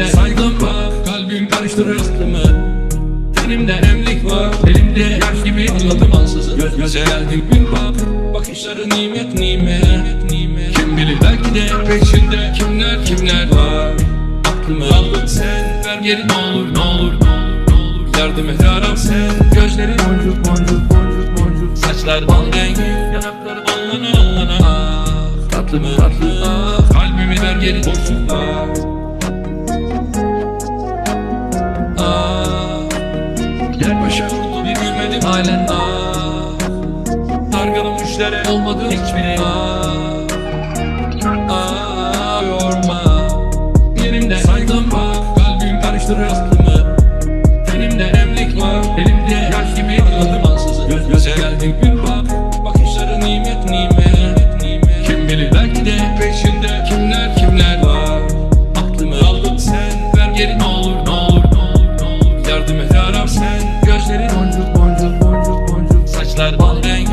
Yerimde saydım var Kalbim karıştırır aklımı. Tenimde emlik var Elimde yaş gibi anladım ansızın. Göz göze geldim bin bak Bakışları nimet nimet Kim bilir belki de peşinde Kimler kimler var. Aklımı aldın sen Ver geri. Ne olur ne olur Yardım et yaram sen. Gözlerin boncuk boncuk boncuk boncuk. Saçlar bal rengi Yanakları allana allana Ah tatlı mı tatlı? Ah Kalbimi ver geri. Boşluklar işlere olmadı hiçbiri Aa, aa yorma Yerimde saygım var Kalbim karıştırır aklımı Tenimde evlilik var. Elimde yaş gibi anladım ansızın. Göz göze geldik bir bak. Bakışları nimet nimet, nimet. Kim bilir belki de peşinde kimler kimler var. Aklımı aldın sen Ver geri. Ne olur ne olur ne olur, ne olur. Yardım et yaram sen. Gözlerin boncuk boncuk boncuk boncuk. Saçlar bal renk.